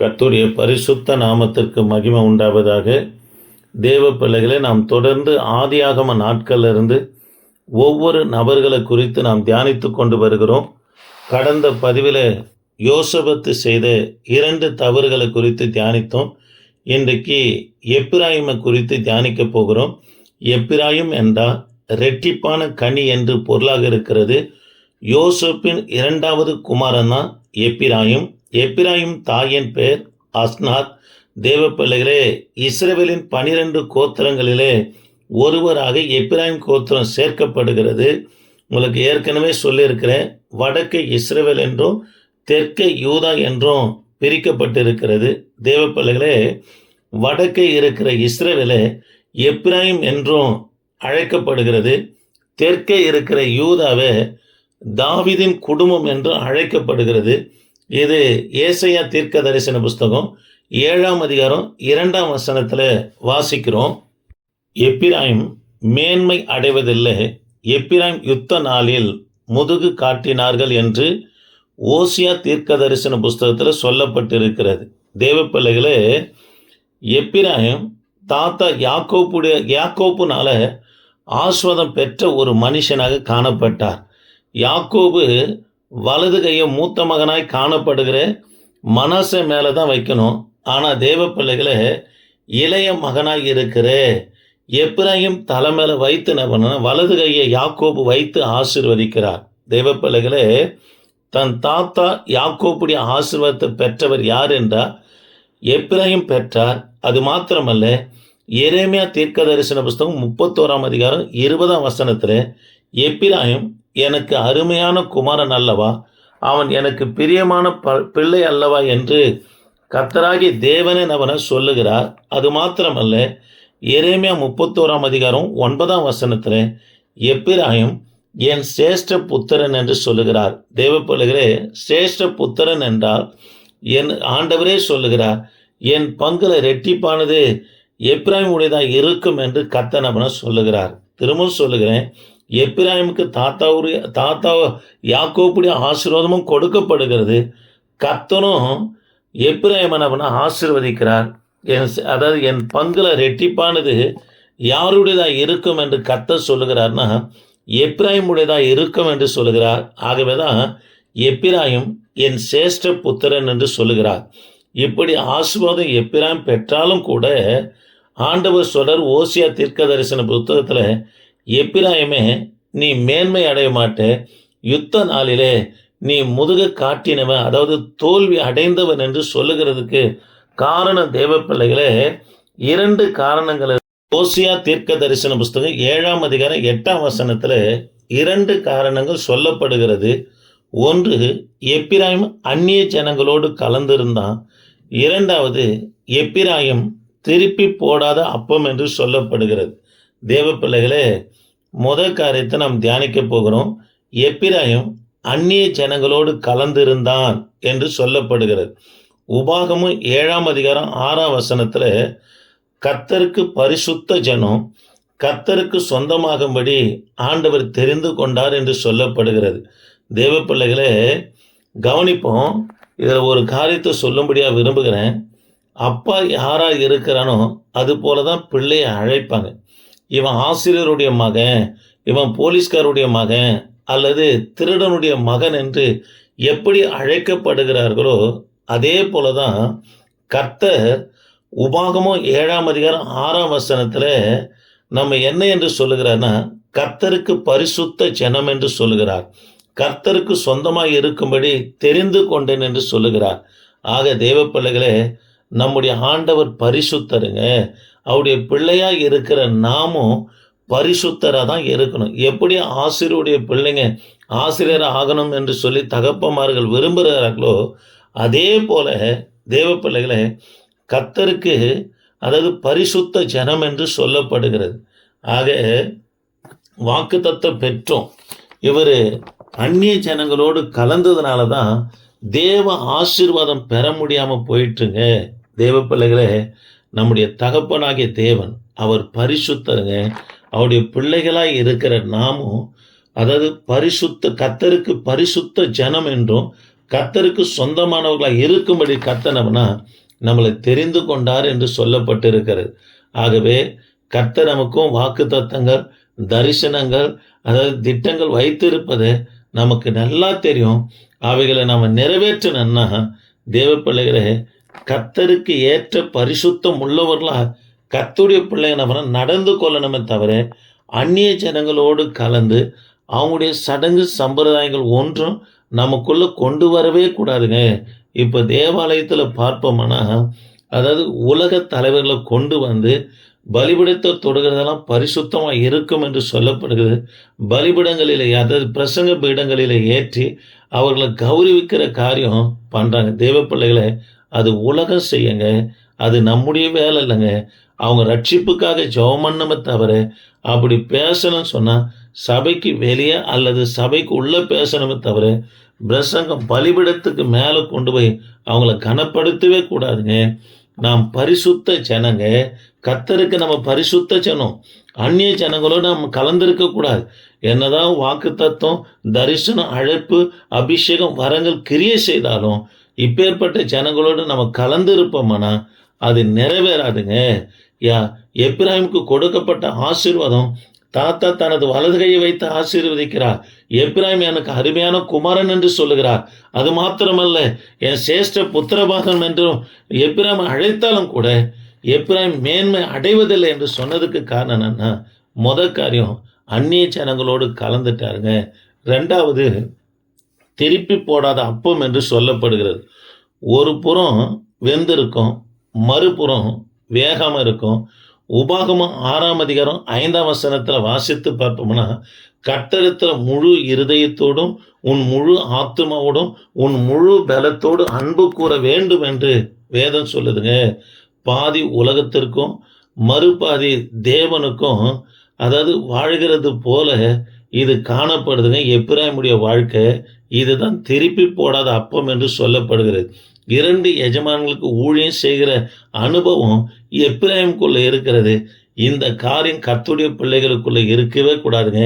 கத்துடைய பரிசுத்த நாமத்திற்கு மகிமை உண்டாவதாக. தேவ பிள்ளைகளை நாம் தொடர்ந்து ஆதியாகம நாட்களிலிருந்து ஒவ்வொரு நபர்களை குறித்து நாம் தியானித்து கொண்டு வருகிறோம். கடந்த பதிவில் யோசபத்து செய்த இரண்டு தவறுகளை குறித்து தியானித்தோம். இன்றைக்கு எப்பிராயிமை குறித்து தியானிக்க போகிறோம். எப்பிராயும் என்றால் ரெட்டிப்பான கனி என்று பொருளாக இருக்கிறது. யோசப்பின் இரண்டாவது குமாரன் தான் எப்பிராயும். எப்பிராயும் தாயின் பேர் அஸ்னாத் தேவப்பிள்ளைகளே இஸ்ரேவேலின் பனிரெண்டு கோத்திரங்களிலே ஒருவராக எப்பிராயும் கோத்திரம் சேர்க்கப்படுகிறது. உங்களுக்கு ஏற்கனவே சொல்லியிருக்கிறேன் வடக்கு இஸ்ரேவேல் என்றும் தெற்கே யூதா என்றும் பிரிக்கப்பட்டிருக்கிறது. தேவப்பிள்ளைகளே வடக்கே இருக்கிற இஸ்ரேவேலே எப்ராஹிம் என்றும் அழைக்கப்படுகிறது. தெற்கே இருக்கிற யூதாவே தாவிதின் குடும்பம் என்று அழைக்கப்படுகிறது. இது ஏசையா தீர்க்க தரிசன புஸ்தகம் ஏழாம் அதிகாரம் இரண்டாம் வசனத்தில் வாசிக்கிறோம். எப்பிராயும் மேன்மை அடைவதில்லை. எப்பிராயும் யுத்த நாளில் முதுகு காட்டினார்கள் என்று ஓசியா தீர்க்க தரிசன புஸ்தகத்தில் சொல்லப்பட்டிருக்கிறது. தேவப்பிள்ளைகளே எப்பிராயும் தாத்தா யாக்கோப்புடைய யாக்கோப்புனால ஆஸ்வதம் பெற்ற ஒரு மனுஷனாக காணப்பட்டார். யாக்கோபு வலது கையை மூத்த மகனாய் காணப்படுகிற மனசை மேலே தான் வைக்கணும். ஆனால் தேவ பிள்ளைகளை இளைய மகனாய் இருக்கிற எப்ராஹிம் தலை மேலே வைத்து என்ன பண்ண வலது கையை யாக்கோப்பு வைத்து ஆசிர்வதிக்கிறார். தெய்வ பிள்ளைகளே தன் தாத்தா யாக்கோப்புடைய ஆசிர்வாதத்தை பெற்றவர் யார் என்றால் எப்ராஹிம் பெற்றார். அது மாத்திரமல்ல எரேமியா தீர்க்க தரிசன புஸ்தகம் முப்பத்தோராம் அதிகாரம் இருபதாம் வசனத்தில் எப்பிராயும் எனக்கு அருமையான குமாரன் அல்லவா? அவன் எனக்கு பிரியமான ப பிள்ளை அல்லவா என்று கத்தராகி தேவனன் அவனை சொல்லுகிறார். அது மாத்திரமல்ல எரேமியா முப்பத்தோராம் அதிகாரம் ஒன்பதாம் வசனத்தில் எப்பிராயும் என் சிரேஷ்ட புத்திரன் என்று சொல்லுகிறார். தேவப்பிள்ளைகளே சிரேஷ்ட புத்திரன் என்றால் என் ஆண்டவரே சொல்லுகிறார். என் பங்குல ரெட்டிப்பானது எப்ராஹிம் உடையதாக இருக்கும் என்று கத்தனபன சொல்லுகிறார். திரும்பவும் சொல்லுகிறேன் எப்பிராயமுக்கு தாத்தாவுடைய தாத்தா யாக்கோப்புடைய ஆசீர்வாதமும் கொடுக்கப்படுகிறது. கத்தனும் எப்ராஹிமனவனை ஆசீர்வதிக்கிறார். என் அதாவது என் பங்கில் ரெட்டிப்பானது யாருடையதாக இருக்கும் என்று கத்த சொல்லுகிறார்னா எப்ராஹிமுடையதாக இருக்கும் என்று சொல்லுகிறார். ஆகவே தான் எப்பிராயும் என் சேஷ்ட புத்திரன் என்று சொல்லுகிறார். இப்படி ஆசுவாதம் எப்பிராயம் பெற்றாலும் கூட ஆண்டவர் சொல்கிறார் ஓசியா தீர்க்க தரிசன புத்தகத்தில் எப்பிராயமே நீ மேன்மை அடைய மாட்டே. யுத்த நாளிலே நீ முதுக காட்டினவன் அதாவது தோல்வி அடைந்தவன் என்று சொல்லுகிறதுக்கு காரணம் தேவ பிள்ளைகளே இரண்டு காரணங்கள் ஓசியா தீர்க்க தரிசன புஸ்தகம் ஏழாம் அதிகாரம் எட்டாம் வசனத்தில் இரண்டு காரணங்கள் சொல்லப்படுகிறது. ஒன்று எப்பிராயம் அந்நிய ஜனங்களோடு கலந்திருந்தான். இரண்டாவது எப்பிராயம் திருப்பி போடாத அப்பம் என்று சொல்லப்படுகிறது. தேவ பிள்ளைகளே முதல் காரியத்தை நாம் தியானிக்க போகிறோம். எப்பிராயம் அந்நிய ஜனங்களோடு கலந்திருந்தான் என்று சொல்லப்படுகிறது. உபாகமும் ஏழாம் அதிகாரம் ஆறாம் வசனத்தில் கத்தருக்கு பரிசுத்த ஜனம் கத்தருக்கு சொந்தமாகும்படி ஆண்டவர் தெரிந்து கொண்டார் என்று சொல்லப்படுகிறது. தேவ பிள்ளைகளே கவனிப்போம் இதில் ஒரு காரியத்தை சொல்லும்படியாக விரும்புகிறேன். அப்பா யாராக இருக்கிறானோ அது போல தான் பிள்ளையை அழைப்பாங்க. இவன் ஆசிரியருடைய மகன் இவன் போலீஸ்காருடைய மகன் அல்லது திருடனுடைய மகன் என்று எப்படி அழைக்கப்படுகிறார்களோ அதே போல தான் கர்த்தர் உபாகமும் ஏழாம் அதிகாரம் ஆறாம் வசனத்தில் நம்ம என்ன என்று சொல்லுகிறார்னா கர்த்தருக்கு பரிசுத்த ஜனம் என்று சொல்லுகிறார். கர்த்தருக்கு சொந்தமாக இருக்கும்படி தெரிந்து கொண்டேன் என்று சொல்லுகிறார். ஆக தேவ பிள்ளைகளே நம்முடைய ஆண்டவர் பரிசுத்தருங்க. அவருடைய பிள்ளையாக இருக்கிற நாமும் பரிசுத்தராக தான் இருக்கணும். எப்படி ஆசிரியருடைய பிள்ளைங்க ஆசிரியர் ஆகணும் என்று சொல்லி தகப்பமார்கள் விரும்புகிறார்களோ அதே போல தேவ பிள்ளைகளை கத்தருக்கு அதாவது பரிசுத்த ஜனம் என்று சொல்லப்படுகிறது. ஆக வாக்கு தத்தம் பெற்றோம். இவர் அந்நிய ஜனங்களோடு கலந்ததுனால தான் தேவ ஆசீர்வாதம் பெற முடியாமல் போயிட்டுங்க தேவ பிள்ளைகளே நம்முடைய தகப்பனாகிய தேவன் அவர் பரிசுத்தருங்க. அவருடைய பிள்ளைகளாய் இருக்கிற நாமும் அதாவது பரிசுத்த கத்தருக்கு பரிசுத்த ஜனம் என்றும் கத்தருக்கு சொந்தமானவர்களாக இருக்கும்படி கத்தனம்னா நம்மளை தெரிந்து கொண்டார் என்று சொல்லப்பட்டிருக்கிறது. ஆகவே கர்த்தர் நமக்கும் வாக்கு தத்தங்கள் தரிசனங்கள் அதாவது திட்டங்கள் வைத்திருப்பது நமக்கு நல்லா தெரியும். அவைகளை நாம் நிறைவேற்றணும்னா தேவ பிள்ளைகளை கத்தருக்கு ஏற்ற பரிசுத்தம் உள்ளவர்களா கத்துடைய பிள்ளைங்க நம்ம நடந்து கொள்ளணுமே தவிர அந்நிய ஜனங்களோடு கலந்து அவங்களுடைய சடங்கு சம்பிரதாயங்கள் ஒன்றும் நமக்குள்ள கொண்டு வரவே கூடாதுங்க. இப்போ தேவாலயத்தில் பார்ப்போம்னா அதாவது உலக தலைவர்களை கொண்டு வந்து பலிபிடத்தை தொடுகிறதெல்லாம் பரிசுத்தமாக இருக்கும் என்று சொல்லப்படுகிறது. பலிபிடங்களில் அதாவது பிரசங்க பீடங்களில் ஏற்றி அவர்களை கௌரவிக்கிற காரியம் பண்ணுறாங்க தேவ பிள்ளைகளை அது உலகம் செய்யுங்க. அது நம்முடைய வேலை இல்லைங்க. அவங்க ரட்சிப்புக்காக ஜெபம் தவிர அப்படி பேசணும்னு சொன்னால் சபைக்கு வெளியே அல்லது சபைக்கு உள்ளே பேசணுமே தவிர பிரசங்கம் பலிபிடத்துக்கு மேலே கொண்டு போய் அவங்கள கனப்படுத்தவே கூடாதுங்க. நாம் பரிசுத்த ஜனங்க. கத்தருக்கு நம்ம பரிசுத்த ஜனம். அந்நிய ஜனங்களோடு நம்ம கலந்திருக்க கூடாது. என்னதான் வாக்கு தத்துவம் தரிசனம் அழைப்பு அபிஷேகம் வரங்கள் கிரியை செய்தாலும் இப்பேற்பட்ட ஜனங்களோடு நம்ம கலந்து இருப்போம்னா அது நிறைவேறாதுங்க. யா எப்ராஹிமுக்கு கொடுக்கப்பட்ட ஆசீர்வாதம் தாத்தா தனது வலது கையை வைத்து ஆசீர்வதிக்கிறார். எப்ராஹிம் எனக்கு அருமையான குமாரன் என்று சொல்லுகிறார். அது மாத்திரமல்ல என் சேஷ்ட புத்திரபாகம் என்றும் எப்ராஹிம் அழைத்தாலும் கூட எப்ராஹிம் மேன்மை அடைவதில்லை என்று சொன்னதுக்கு காரணம் என்னன்னா முத காரியம் அந்நிய ஜனங்களோடு கலந்துட்டாருங்க. ரெண்டாவது திருப்பி போடாத அப்பம் என்று சொல்லப்படுகிறது. ஒரு புறம் வெந்திருக்கும் மறுபுறம் வேகாமல் இருக்கும். உபாகமம் ஆறாம் அதிகாரம் ஐந்தாம் வசனத்தில் வாசித்து பார்த்தோம்னா கட்டடத்தில் முழு இருதயத்தோடும் உன் முழு ஆத்மாவோடும் உன் முழு பலத்தோடு அன்பு கூற வேண்டும் என்று வேதம் சொல்லுதுங்க. பாதி உலகத்திற்கும் மறுபாதி தேவனுக்கும் அதாவது வாழ்கிறது போல இது காணப்படுதுங்க. எப்பிராயமுடைய வாழ்க்கை இதுதான் திருப்பி போடாத அப்பம் என்று சொல்லப்படுகிறது. இரண்டு எஜமான்களுக்கு ஊழியம் செய்கிற அனுபவம் எப்பிராயமுக்குள்ள இருக்கிறது. இந்த காரியம் கத்துடைய பிள்ளைகளுக்குள்ள இருக்கவே கூடாதுங்க.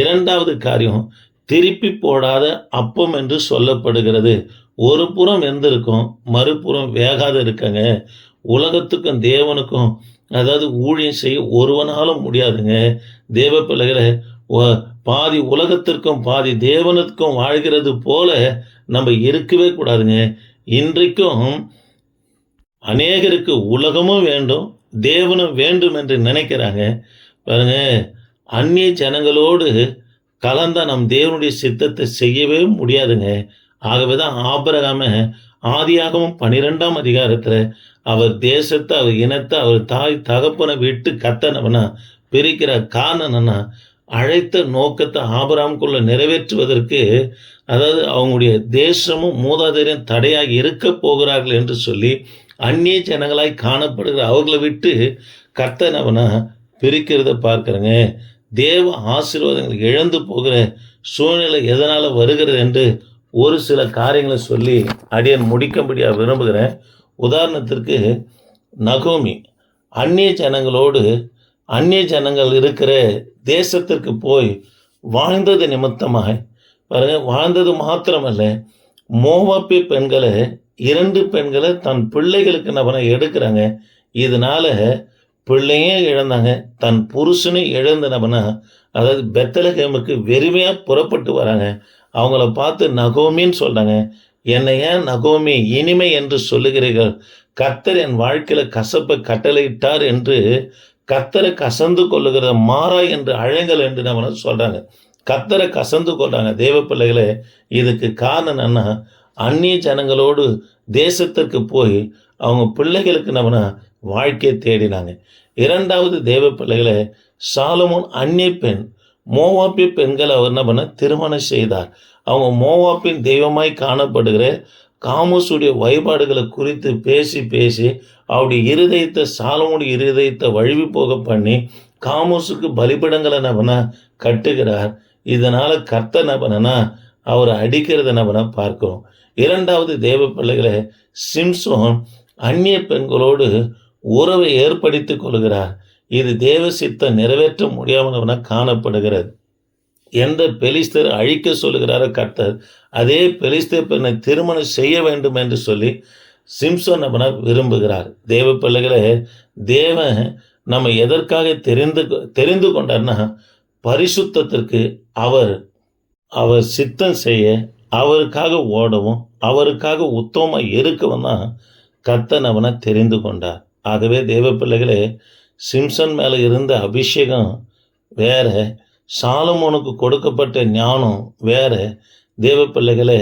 இரண்டாவது காரியம் திருப்பி போடாத அப்பம் என்று சொல்லப்படுகிறது. ஒரு புறம் வெந்திருக்கும் மறுபுறம் வேகாத இருக்கங்க. உலகத்துக்கும் தேவனுக்கும் அதாவது ஊழியம் செய்ய ஒருவனாலும் முடியாதுங்க. தேவ பிள்ளைகளை பாதி உலகத்திற்கும் பாதி தேவனுக்கும் வாழ்கிறது போல நம்ம இருக்கவே கூடாதுங்க. இன்றைக்கும் அநேகருக்கு உலகமும் வேண்டும் தேவனும் வேண்டும் என்று நினைக்கிறாங்க. பாருங்க அந்நிய ஜனங்களோடு கலந்த நம் தேவனுடைய சித்தத்தை செய்யவே முடியாதுங்க. ஆகவே தான் ஆபரகாம ஆதியாகவும் பனிரெண்டாம் அதிகாரத்தில் அவர் தேசத்தை அவர் இனத்தை அவர் தாய் தகப்பனை விட்டு கத்தனவனா பிரிக்கிற காரணம் என்னன்னா அழைத்த நோக்கத்தை ஆபராம்குள்ள நிறைவேற்றுவதற்கு அதாவது அவங்களுடைய தேசமும் மூதாதையும் தடையாக இருக்க போகிறார்கள் என்று சொல்லி அந்நிய ஜனங்களாய் காணப்படுகிற அவர்களை விட்டு கர்த்தனவனா பிரிக்கிறத பார்க்குறேங்க. தேவ ஆசீர்வாதங்கள் இழந்து போகிற சூழ்நிலை எதனால் வருகிறது என்று ஒரு சில காரியங்களை சொல்லி அடியன் முடிக்கும்படியாக விரும்புகிறேன். உதாரணத்திற்கு நகோமி அந்நிய ஜனங்களோடு அந்நிய ஜனங்கள் இருக்கிற தேசத்திற்கு போய் வாழ்ந்தது நிமித்தமாக பாருங்க வாழ்ந்தது மாத்திரமல்ல மோவாப்பி பெண்களை இரண்டு பெண்களை தன் பிள்ளைகளுக்கு நபனை எடுக்கிறாங்க. இதனால பிள்ளையும் இழந்தாங்க. தன் புருஷனை இழந்தனவனா அதாவது பெத்தலகேமுக்கு வெறுமையாக புறப்பட்டு வராங்க. அவங்கள பார்த்து நகோமின்னு சொல்கிறாங்க என்னை ஏன் நகோமி இனிமை என்று சொல்லுகிறீர்கள்? கத்தர் என் வாழ்க்கையில் கசப்பை கட்டளையிட்டார் என்று கர்த்தரை கசந்து கொள்ளுகிற மாறா என்று அழைங்கள் என்று நம்ம சொல்கிறாங்க கத்தரை கசந்து கொள்றாங்க. தேவ பிள்ளைகளே இதுக்கு காரணம் என்னன்னா அந்நிய ஜனங்களோடு தேசத்திற்கு போய் அவங்க பிள்ளைகளுக்கு நம்ம வாழ்க்கையை தேடினாங்க. இரண்டாவது தேவ பிள்ளைகளை சாலமோன் அந்நிய பெண் மோவாப்பி பெண்கள் அவர் என்ன பண்ண? திருமணம் செய்தார். அவங்க மோவாப்பின் தெய்வமாய் காணப்படுகிற காமோசுடைய வழிபாடுகளை குறித்து பேசி பேசி அவருடைய இருதயத்தை சாலமுடைய இருதயத்தை வழுவி போக பண்ணி காமோசுக்கு பலிபிடங்களை நபனா கட்டுகிறார். இதனால் கர்த்த நபனா அவரை அடிக்கிறத நபனா பார்க்கிறோம். இரண்டாவது தேவ பிள்ளைகளை சிம்சோன் அந்நிய பெண்களோடு உறவை ஏற்படுத்திக் கொள்கிறார். இது தேவ சித்தம் நிறைவேற்ற முடியாமலவன காணப்படுகிறது. எந்த பெலிஸ்தர் அழிக்க சொல்லுகிறாரோ கர்த்தர் அதே பெலிஸ்தர் பெண்ணை திருமணம் செய்ய வேண்டும் என்று சொல்லி சிம்சோன் அவனை விரும்புகிறார். தேவ பிள்ளைகளே தேவன் நம்ம எதற்காக தெரிந்து தெரிந்து கொண்டார்னா பரிசுத்தத்திற்கு அவர் அவர் சித்தம் செய்ய அவருக்காக ஓடவும் அவருக்காக உத்தமமாக இருக்கவும் தான் கர்த்தன் அவனை தெரிந்து கொண்டார். ஆகவே தேவ பிள்ளைகளே சிம்சன் மேலே இருந்த அபிஷேகம் வேற சாலமோனுக்கு கொடுக்கப்பட்ட ஞானம் வேற. தேவ பிள்ளைகளே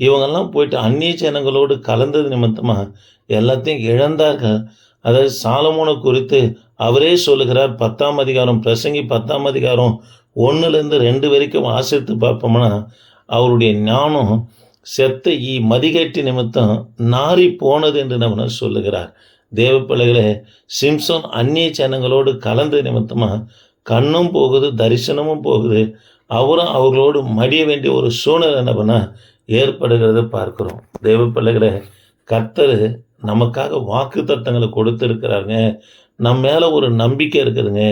இவங்கெல்லாம் போயிட்டு அந்நிய ஜனங்களோடு கலந்தது நிமித்தமாக எல்லாத்தையும் இழந்தார்கள். அதாவது சாலமோனை குறித்து அவரே சொல்லுகிறார். பத்தாம் அதிகாரம் பிரசங்கி பத்தாம் அதிகாரம் ஒன்றுலேருந்து ரெண்டு வரைக்கும் ஆசிரித்து பார்ப்போம்னா அவருடைய ஞானம் செத்த ஈ மதிகட்டி நிமித்தம் நாரி போனது என்று நம்ம சொல்லுகிறார். தேவ பிள்ளைகளே சிம்சன் அந்நிய ஜனங்களோடு கலந்த நிமித்தமாக கண்ணும் போகுது தரிசனமும் போகுது. அவரும் அவர்களோடு மடிய வேண்டிய ஒரு சூழ்நிலை என்ன பண்ண ஏற்படுகிறத பார்க்கிறோம். தெய்வ பிள்ளைகளை கர்த்தர் நமக்காக வாக்கு தத்தங்களை கொடுத்துருக்கிறாருங்க. நம்ம மேலே ஒரு நம்பிக்கை இருக்குதுங்க.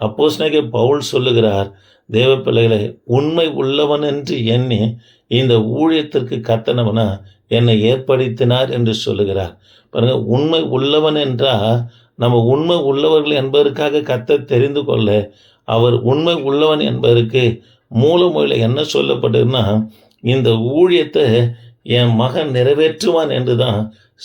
அப்போஸ்னகே பவுல் சொல்லுகிறார் தேவ பிள்ளைகளை உண்மை உள்ளவன் என்று எண்ணி இந்த ஊழியத்திற்கு கத்தனவனா என்னை ஏற்படுத்தினார் என்று சொல்லுகிறார். பாருங்கள் உண்மை உள்ளவன் என்றால் நம்ம உண்மை உள்ளவர்கள் என்பதற்காக கத்த தெரிந்து கொள்ள அவர் உண்மை உள்ளவன் என்பதற்கு மூலமொழியில் என்ன சொல்லப்படுதுன்னா இந்த ஊழியத்தை என் மகன் நிறைவேற்றுவான் என்று தான்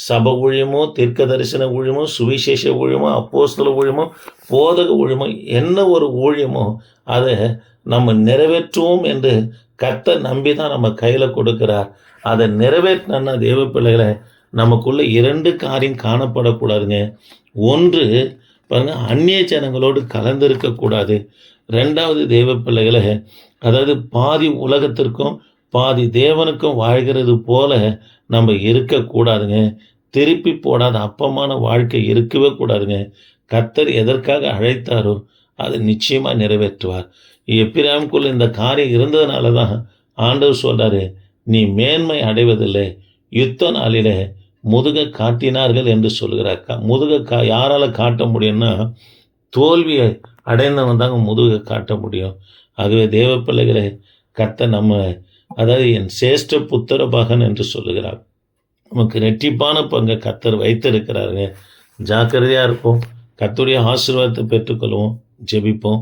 சப ஊழியமோ தீர்க்க தரிசன ஊழியமோ சுவிசேஷ ஊழியமோ அப்போஸ்தல ஊழியமோ போதக ஊழியமோ என்ன ஒரு ஊழியமோ அதை நம்ம நிறைவேற்றுவோம் என்று கத்தை நம்பி தான் நம்ம கையில் கொடுக்கிறார். அதை நிறைவேற்றினா தேவ பிள்ளைகளை? நமக்குள்ள இரண்டு காரியம் காணப்படக்கூடாதுங்க. ஒன்று பாருங்க அந்நிய ஜனங்களோடு கலந்திருக்கக்கூடாது ரெண்டாவது தெய்வ பிள்ளைகளை அதாவது பாதி உலகத்திற்கும் பாதி தேவனுக்கும் வாழ்கிறது போல நம்ம இருக்கக்கூடாதுங்க திருப்பி போடாத அப்பமான வாழ்க்கை இருக்கவே கூடாதுங்க. கத்தர் எதற்காக அழைத்தாரோ அதை நிச்சயமாக நிறைவேற்றுவார். எப்பிராமுக்குள்ள இந்த காரியம் இருந்ததுனால தான் ஆண்டவர் சொல்கிறாரு நீ மேன்மை அடைவதில்லை. யுத்த நாளிலே முதுக காட்டினார்கள் என்று சொல்கிறார் முதுக கா யாரால் காட்ட முடியும்னா தோல்வியை அடைந்தவன் தாங்க முதுக காட்ட முடியும். ஆகவே தேவ பிள்ளைகளே கத்த நம்ம அதாவது என் சேஷ்ட புத்திர பகன் என்று சொல்லுகிறார். நமக்கு ரெட்டிப்பான பங்கு கத்தர் வைத்திருக்கிறாருங்க. ஜாக்கிரதையாக இருப்போம். கத்துடைய ஆசீர்வாதத்தை பெற்றுக்கொள்வோம். ஜெபிப்போம்.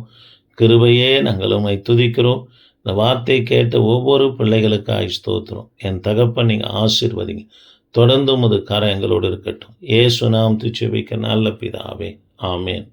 கிருபையே நாங்கள் உண்மை துதிக்கிறோம். இந்த வார்த்தை கேட்ட ஒவ்வொரு பிள்ளைகளுக்கு ஆயுஷ் தோத்துறோம் என் தகப்பன் நீங்கள் ஆசீர்வதிங்க. தொடர்ந்து உமது கரம் எங்களோடு இருக்கட்டும். ஏசு நாம் துச்சபிக்க நல்ல பிதாவே. ஆமேன்.